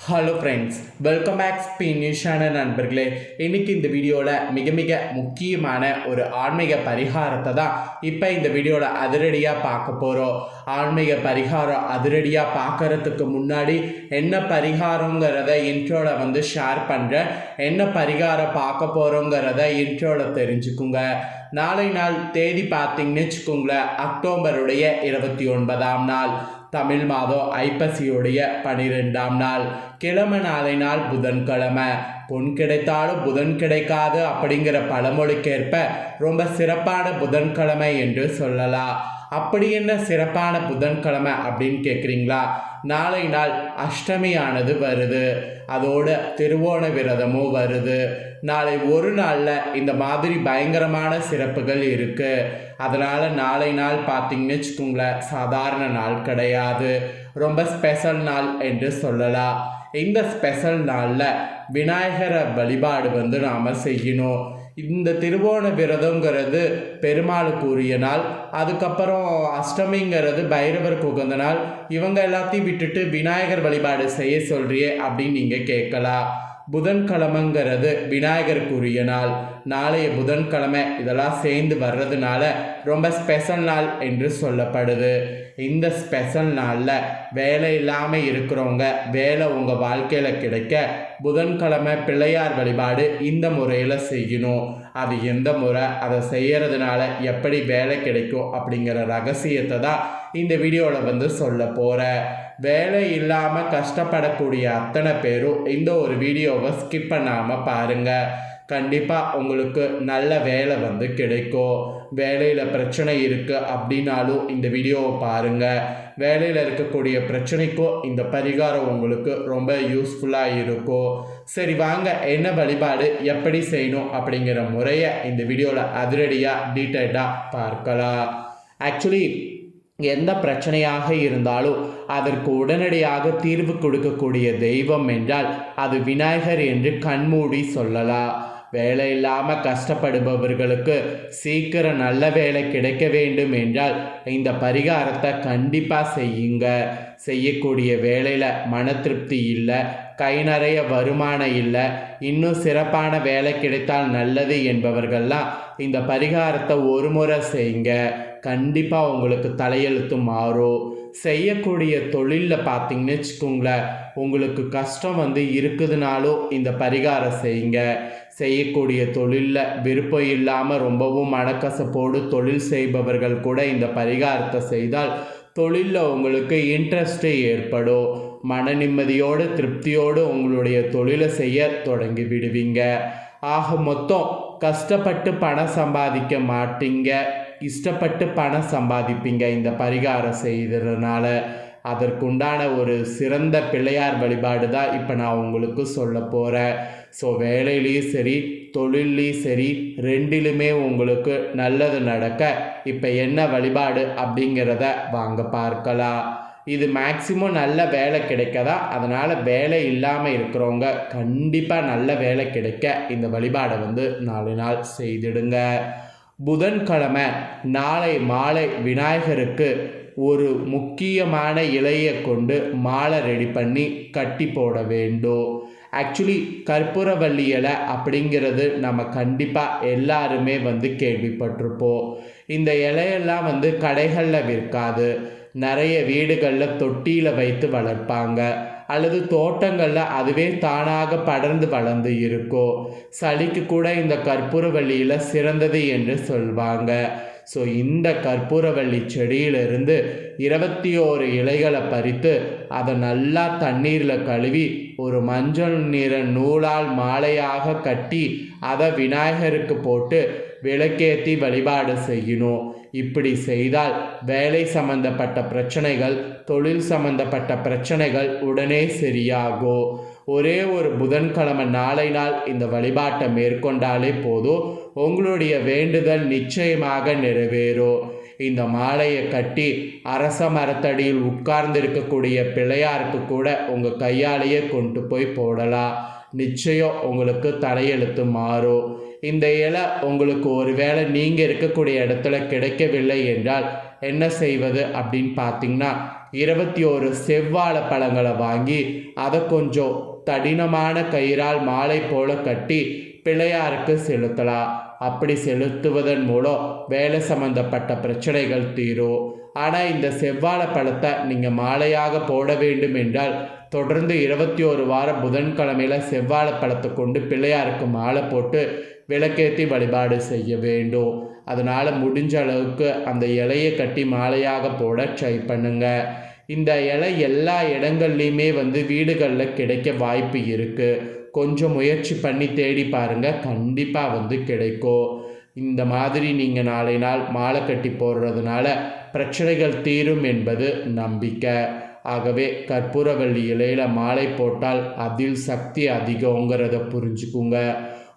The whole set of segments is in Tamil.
ஹலோ ஃப்ரெண்ட்ஸ் வெல்கம் பேக் ஸ்பி நியூஸான நண்பர்களே. இன்றைக்கி இந்த வீடியோவில் மிக மிக முக்கியமான ஒரு ஆன்மீக பரிகாரத்தை தான் இப்போ இந்த வீடியோவில் அதிரடியாக பார்க்க போகிறோம் ஆன்மீக பரிகாரம் அதிரடியாக பார்க்கறதுக்கு முன்னாடி என்ன பரிகாரங்கிறத இன்ட்ரோவில் வந்து ஷேர் பண்ணுறேன் என்ன பரிகாரம் பார்க்க போகிறோங்கிறத இன்ட்ரோவில் தெரிஞ்சுக்குங்க. நாளை நாள் தேதி பார்த்தீங்கன்னு வச்சுக்கோங்களேன் அக்டோபருடைய இருபத்தி ஒன்பதாம் நாள் தமிழ் மாதம் ஐப்பசியுடைய பனிரெண்டாம் நாள். கிழமை நாளை நாள் புதன்கிழமை. பொன் கிடைத்தாலும் புதன் கிடைக்காது அப்படிங்கிற பழமொழிக்கேற்ப ரொம்ப சிறப்பான புதன்கிழமை என்று சொல்லலாம். அப்படி என்ன சிறப்பான புதன்கிழமை அப்படின்னு கேட்குறீங்களா நாளை நாள் அஷ்டமியானது வருது. அதோட திருவோண விரதமும் வருது. நாளை ஒரு நாளில் இந்த மாதிரி பயங்கரமான சிறப்புகள் இருக்குது அதனால் நாளை நாள் பார்த்தீங்கன்னு வச்சுக்கோங்களேன் சாதாரண நாள் கிடையாது. ரொம்ப ஸ்பெஷல் நாள் என்று சொல்லலாம். இந்த ஸ்பெஷல் நாளில் விநாயகரை வழிபாடு வந்து நாம் செய்யணும். இந்த திருவோண விரதங்கிறது பெருமாளுக்கு உரிய நாள். அதுக்கப்புறம் அஷ்டமிங்கிறது பைரவருக்கு உகந்த நாள். இவங்க எல்லாத்தையும் விட்டுட்டு விநாயகர் வழிபாடு செய்ய சொல்றியே அப்படின்னு நீங்கள் கேட்கலாம். புதன்கிழமைங்கிறது விநாயகருக்குரிய நாள். நாளைய புதன்கிழமை இதெல்லாம் சேர்ந்து வர்றதுனால ரொம்ப ஸ்பெஷல் நாள் என்று சொல்லப்படுது. இந்த ஸ்பெஷல் நாளில் வேலை இல்லாமல் இருக்கிறவங்க வேலை உங்கள் வாழ்க்கையில் கிடைக்க புதன்கிழமை பிள்ளையார் வழிபாடு இந்த முறையில் செய்யணும். அது எந்த முறை அதை செய்கிறதுனால எப்படி வேலை கிடைக்கும் அப்படிங்கிற ரகசியத்தை தான் இந்த வீடியோவில் வந்து சொல்ல போகிறேன் வேலை இல்லாமல் கஷ்டப்படக்கூடிய அத்தனை பேரும் இந்த ஒரு வீடியோவை ஸ்கிப் பண்ணாமல் பாருங்கள் கண்டிப்பாக உங்களுக்கு நல்ல வேலை வந்து கிடைக்கும். வேலையில் பிரச்சனை இருக்குது அப்படின்னாலும் இந்த வீடியோவை பாருங்கள் வேலையில் இருக்கக்கூடிய பிரச்சனைக்கும் இந்த பரிகாரம் உங்களுக்கு ரொம்ப யூஸ்ஃபுல்லாக இருக்கும். சரி வாங்க என்ன வழிபாடு எப்படி செய்யணும் அப்படிங்கிற முறையை இந்த வீடியோவில் அதிரடியாக டீட்டெயில்டாக பார்க்கலாம். ஆக்சுவலி எந்த பிரச்சனையாக இருந்தாலும் அதற்கு உடனடியாக தீர்வு கொடுக்கக்கூடிய தெய்வம் என்றால் அது விநாயகர் என்று கண்மூடி சொல்லலாம் வேலை இல்லாமல் கஷ்டப்படுபவர்களுக்கு சீக்கிரம் நல்ல வேலை கிடைக்க வேண்டும் என்றால் இந்த பரிகாரத்தை கண்டிப்பாக செய்யுங்க. செய்யக்கூடிய வேலையில் மன திருப்தி இல்லை கை நிறைய வருமானம் இல்லை இன்னும் சிறப்பான வேலை கிடைத்தால் நல்லது என்பவர்கள்லாம் இந்த பரிகாரத்தை ஒரு முறை செய்யுங்க. கண்டிப்பாக உங்களுக்கு தலையெழுத்து மாறும். செய்யக்கூடிய தொழிலில் பார்த்தீங்கன்னு வச்சுக்கோங்களேன் உங்களுக்கு கஷ்டம் வந்து இருக்குதுனாலும் இந்த பரிகாரம் செய்யுங்க. செய்யக்கூடிய தொழிலில் விருப்பம் இல்லாமல் ரொம்பவும் மனக்கசப்போடு தொழில் செய்பவர்கள் கூட இந்த பரிகாரத்தை செய்தால் தொழிலில் உங்களுக்கு இன்ட்ரெஸ்ட்டு ஏற்படும். மன நிம்மதியோடு திருப்தியோடு உங்களுடைய தொழிலை செய்ய தொடங்கி விடுவீங்க. ஆக மொத்தம் கஷ்டப்பட்டு பணம் சம்பாதிக்க மாட்டீங்க. இஷ்டப்பட்டு பணம் சம்பாதிப்பீங்க. இந்த பரிகாரம் செய்கிறதுனால அதற்குண்டான ஒரு சிறந்த பிள்ளையார் வழிபாடு தான் இப்போ நான் உங்களுக்கு சொல்ல போகிறேன் ஸோ வேலையிலையும் சரி தொழில்லையும் சரி ரெண்டிலுமே உங்களுக்கு நல்லது நடக்க. இப்போ என்ன வழிபாடு அப்படிங்கிறத வாங்க பார்க்கலாம். இது மேக்சிமம் நல்ல வேலை கிடைக்கதா? அதனால் வேலை இல்லாமல் இருக்கிறவங்க கண்டிப்பாக நல்ல வேலை கிடைக்க இந்த வழிபாடை வந்து நாலு நாள் செய்திடுங்க. புதன்கிழமை நாளை மாலை விநாயகருக்கு ஒரு முக்கியமான இலையை கொண்டு மாலை ரெடி பண்ணி கட்டி போட வேண்டும். ஆக்சுவலி கற்பூரவள்ளி இலை அப்படிங்கிறது நம்ம கண்டிப்பாக எல்லாருமே வந்து கேள்விப்பட்டிருப்போம். இந்த இலையெல்லாம் வந்து கடைகளில் விற்காது. நிறைய வீடுகளில் தொட்டியில் வைத்து வளர்ப்பாங்க. அல்லது தோட்டங்களில் அதுவே தானாக படர்ந்து வளர்ந்து இருக்கும் சளிக்கு கூட இந்த கற்பூரவள்ளியில் சிறந்தது என்று சொல்வாங்க. ஸோ இந்த கற்பூரவள்ளி செடியிலிருந்து இருபத்தி ஓரு இலைகளை பறித்து அதை நல்லா தண்ணீரில் கழுவி ஒரு மஞ்சள் நிற நூலால் மாலையாக கட்டி அதை விநாயகருக்கு போட்டு விளக்கேற்றி வழிபாடு செய்யணும் இப்படி செய்தால் வேலை சம்பந்தப்பட்ட பிரச்சனைகள் தொழில் சம்பந்தப்பட்ட பிரச்சனைகள் உடனே சரியாகும் ஒரே ஒரு புதன்கிழமை நாளை நாள் இந்த வழிபாட்டை மேற்கொண்டாலே போதும் உங்களுடைய வேண்டுதல் நிச்சயமாக நிறைவேறும் இந்த மாலையை கட்டி அரச மரத்தடியில் உட்கார்ந்து இருக்கக்கூடிய பிள்ளையாருக்கு கூட உங்கள் கையாலேயே கொண்டு போய் போடலாம். நிச்சயம் உங்களுக்கு தலையெழுத்து மாறும். இந்த இலை உங்களுக்கு ஒருவேளை நீங்கள் இருக்கக்கூடிய இடத்துல கிடைக்கவில்லை என்றால் என்ன செய்வது அப்படின்னு பார்த்தீங்கன்னா இருபத்தி ஒரு செவ்வாழை பழங்களை வாங்கி அதை கொஞ்சம் தடினமான கயிறால் மாலை போல கட்டி பிள்ளையாருக்கு செலுத்தலாம். அப்படி செலுத்துவதன் மூலம் வேலை சம்பந்தப்பட்ட பிரச்சனைகள் தீரும். ஆனால் இந்த செவ்வாழை பழத்தை நீங்கள் மாலையாக போட வேண்டும் என்றால் தொடர்ந்து இருபத்தி ஒரு வாரம் புதன்கிழமையில் செவ்வாழை பழத்தை கொண்டு பிள்ளையாருக்கு மாலை போட்டு விளக்கேற்றி வழிபாடு செய்ய வேண்டும். அதனால் முடிஞ்ச அளவுக்கு அந்த இலையை கட்டி மாலையாக போட ட்ரை பண்ணுங்கள் இந்த இலை எல்லா இடங்கள்லையுமே வந்து வீடுகளில் கிடைக்க வாய்ப்பு இருக்குது கொஞ்சம் முயற்சி பண்ணி தேடி பாருங்கள் கண்டிப்பாக வந்து கிடைக்கும். இந்த மாதிரி நீங்கள் நாளை நாள் மாலை கட்டி போடுறதுனால பிரச்சனைகள் தீரும் என்பது நம்பிக்கை. ஆகவே கற்பூரவள்ளி இலையில் மாலை போட்டால் அதில் சக்தி அதிகங்கிறத புரிஞ்சுக்குங்க.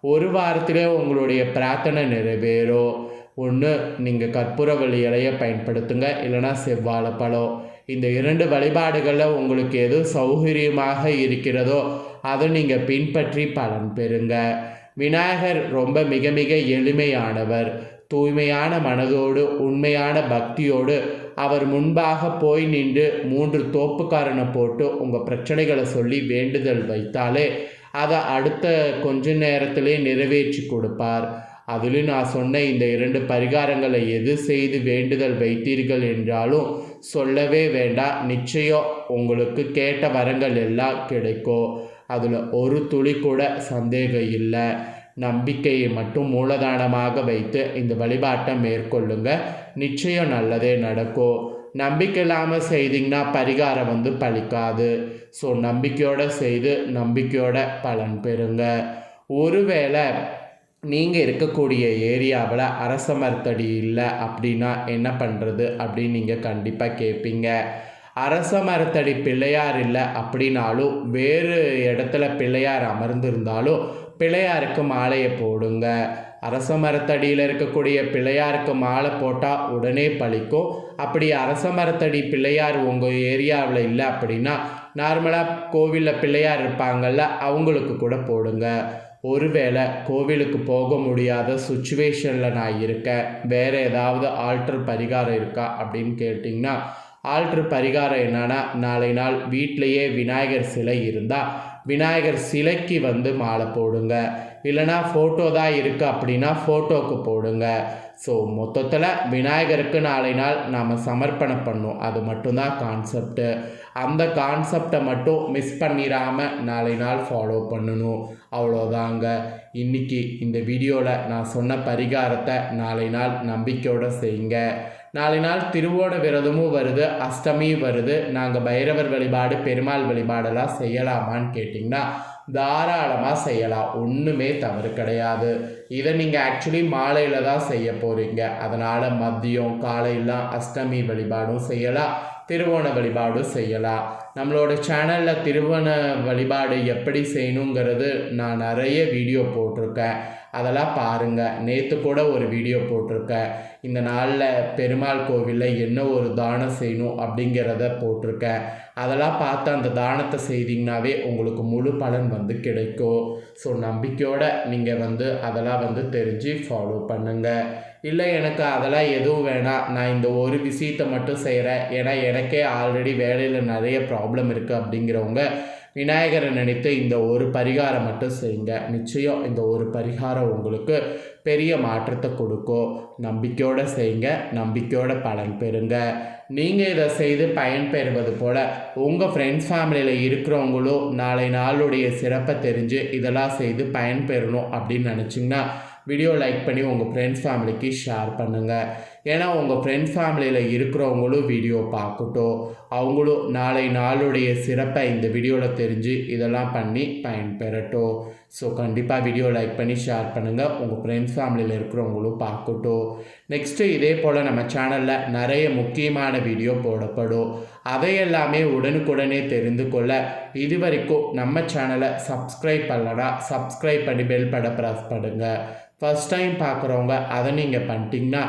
ஒரு வாரத்திலே உங்களுடைய பிரார்த்தனை நிறைவேறும். ஒன்று நீங்கள் கற்பூரவள்ளி இலையை பயன்படுத்துங்க இல்லைனா செவ்வாழைப்பழம் இந்த இரண்டு வழிபாடுகளில் உங்களுக்கு எது சௌகரியமாக இருக்கிறதோ அதை நீங்கள் பின்பற்றி பலன் பெறுங்க. விநாயகர் ரொம்ப மிக மிக எளிமையானவர். தூய்மையான மனதோடு உண்மையான பக்தியோடு அவர் முன்பாக போய் நின்று மூன்று தோப்புக்காரனை போட்டு உங்கள் பிரச்சனைகளை சொல்லி வேண்டுதல் வைத்தாலே அதை அடுத்த கொஞ்ச நேரத்திலே நிறைவேற்றி கொடுப்பார். அதிலும் நான் சொன்ன இந்த இரண்டு பரிகாரங்களை எது செய்து வேண்டுதல் வைத்தீர்கள் என்றாலும் சொல்லவே வேண்டாம். நிச்சயம் உங்களுக்கு கேட்ட வரங்கள் எல்லாம் கிடைக்கும். அதில் ஒரு துளி கூட சந்தேகம் இல்லை. நம்பிக்கையை மட்டும் மூலதானமாக வைத்து இந்த வழிபாட்டை மேற்கொள்ளுங்க. நிச்சயம் நல்லதே நடக்கும் நம்பிக்கை இல்லாமல் செய்தீங்கன்னா பரிகாரம் வந்து பழிக்காது. ஸோ நம்பிக்கையோடு செய்து நம்பிக்கையோட பலன் பெறுங்க. ஒருவேளை நீங்கள் இருக்கக்கூடிய ஏரியாவில் அரச மரத்தடி இல்லை அப்படின்னா என்ன பண்ணுறது அப்படின்னு நீங்கள் கண்டிப்பாக கேட்பீங்க அரச மரத்தடி பிள்ளையார் இல்லை அப்படின்னாலும் வேறு இடத்துல பிள்ளையார் அமர்ந்திருந்தாலும் பிள்ளையாருக்கு மாலையை போடுங்க. அரச மரத்தடியில் இருக்கக்கூடிய பிள்ளையாருக்கு மாலை போட்டால் உடனே பழிக்கும். அப்படி அரச மரத்தடி பிள்ளையார் உங்கள் ஏரியாவில் இல்லை அப்படின்னா நார்மலாக கோவிலில் பிள்ளையார் இருப்பாங்கள்ல அவங்களுக்கு கூட போடுங்க. ஒருவேளை கோவிலுக்கு போக முடியாத சுச்சுவேஷனில் நான் இருக்கேன். வேறு ஏதாவது ஆல்ட்ரு பரிகாரம் இருக்கா அப்படின்னு கேட்டிங்கன்னா ஆல்ட்ரு பரிகாரம் என்னன்னா நாளை நாள் வீட்டிலையே விநாயகர் சிலை இருந்தால் விநாயகர் சிலைக்கு வந்து மாலை போடுங்க. இல்லைனா ஃபோட்டோ தான் இருக்குது அப்படின்னா ஃபோட்டோவுக்கு போடுங்க. ஸோ மொத்தத்தில் விநாயகருக்கு நாளை நாள் நாம் சமர்ப்பணம் பண்ணோம். அது மட்டும்தான் கான்செப்ட்டு அந்த கான்செப்டை மட்டும் மிஸ் பண்ணிடாமல் நாளை நாள் ஃபாலோ பண்ணணும். அவ்வளோதாங்க இன்றைக்கி இந்த வீடியோவில் நான் சொன்ன பரிகாரத்தை நாளை நாள் நம்பிக்கையோடு செய்யுங்க. நாளை நாள் திருவோண விரதமும் வருது அஷ்டமியும் வருது. நாங்கள் பைரவர் வழிபாடு பெருமாள் வழிபாடெல்லாம் செய்யலாமான்னு கேட்டிங்கன்னா தாராளமாக செய்யலாம். ஒன்றுமே தவறு கிடையாது. இதை நீங்கள் ஆக்சுவலி மாலையில் தான் செய்ய போகிறீங்க அதனால் மதியம் காலையெல்லாம் அஷ்டமி வழிபாடும் செய்யலாம். திருவோண வழிபாடும் செய்யலாம். நம்மளோட சேனலில் திருவோண வழிபாடு எப்படி செய்யணுங்கிறது நான் நிறைய வீடியோ போட்டிருக்கேன். அதெல்லாம் பாருங்கள் நேற்று கூட ஒரு வீடியோ போட்டிருக்கேன். இந்த நாளில் பெருமாள் கோவிலில் என்ன ஒரு தானம் செய்யணும் அப்படிங்கிறத போட்டிருக்கேன். அதெல்லாம் பார்த்து அந்த தானத்தை செய்தீங்கனாவே உங்களுக்கு முழு பலன் வந்து கிடைக்கும். ஸோ நம்பிக்கையோடு நீங்கள் வந்து அதெல்லாம் வந்து தெரிஞ்சு ஃபாலோ பண்ணுங்கள் இல்லை எனக்கு அதெல்லாம் எதுவும் வேணாம். நான் இந்த ஒரு விஷயத்தை மட்டும் செய்கிறேன் ஏன்னா எனக்கே ஆல்ரெடி வேலையில் நிறைய ப்ராப்ளம் இருக்குது அப்படிங்கிறவங்க விநாயகரை நினைத்து இந்த ஒரு பரிகாரம் மட்டும் செய்யுங்க. நிச்சயம் இந்த ஒரு பரிகாரம் உங்களுக்கு பெரிய மாற்றத்தை கொடுக்கும் நம்பிக்கையோடு செய்யுங்க. நம்பிக்கையோட பலன் பெறுங்க. நீங்கள் இதை செய்து பயன் பெறுவது போல் உங்கள் ஃப்ரெண்ட்ஸ் ஃபேமிலியில் இருக்கிறவங்களும் நாளை நாளுடைய சிறப்பை தெரிஞ்சு இதெல்லாம் செய்து பயன் பெறணும் அப்படின்னு நினச்சிங்கன்னா வீடியோ லைக் பண்ணி உங்கள் ஃப்ரெண்ட்ஸ் ஃபேமிலிக்கு ஷேர் பண்ணுங்கள் ஏன்னா உங்கள் ஃப்ரெண்ட்ஸ் ஃபேமிலியில் இருக்கிறவங்களும் வீடியோ பார்க்கட்டும். அவங்களும் நாளை நாளுடைய சிறப்பை இந்த வீடியோவில் தெரிஞ்சு இதெல்லாம் பண்ணி பயன்பெறட்டும். ஸோ கண்டிப்பாக வீடியோ லைக் பண்ணி ஷேர் பண்ணுங்கள் உங்கள் ஃப்ரெண்ட்ஸ் ஃபேமிலியில் இருக்கிறவங்களும் பார்க்கட்டும். நெக்ஸ்ட்டு இதே போல் நம்ம சேனலில் நிறைய முக்கியமான வீடியோ போடப்படும். அதையெல்லாமே உடனுக்குடனே தெரிந்து கொள்ள இது வரைக்கும் நம்ம சேனலை சப்ஸ்கிரைப் பண்ணலனா சப்ஸ்கிரைப் பண்ணி பெல் பட ப்ரெஸ் பண்ணுங்கள் ஃபஸ்ட் டைம் பார்க்குறவங்க அதை நீங்கள் பண்ணிட்டீங்கன்னா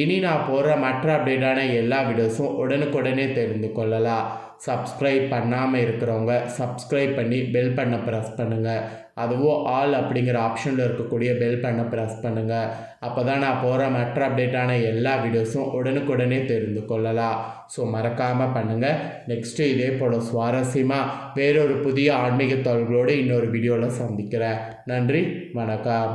இனி நான் போடுற மற்ற அப்டேட்டான எல்லா வீடியோஸும் உடனுக்குடனே தெரிந்து கொள்ளலாம். சப்ஸ்கிரைப் பண்ணாமல் இருக்கிறவங்க சப்ஸ்கிரைப் பண்ணி பெல் பண்ண ப்ரெஸ் பண்ணுங்கள் அதுவும் ஆல் அப்படிங்கிற ஆப்ஷனில் இருக்கக்கூடிய பெல் பண்ண ப்ரெஸ் பண்ணுங்கள் அப்போ தான் நான் போகிற மற்ற அப்டேட்டான எல்லா வீடியோஸும் உடனுக்குடனே தெரிந்து கொள்ளலாம். ஸோ மறக்காமல் பண்ணுங்கள் நெக்ஸ்ட்டு இதே போல் சுவாரஸ்யமாக வேறொரு புதிய ஆன்மீக தொழில்களோடு இன்னொரு வீடியோவில் சந்திக்கிறேன். நன்றி வணக்கம்.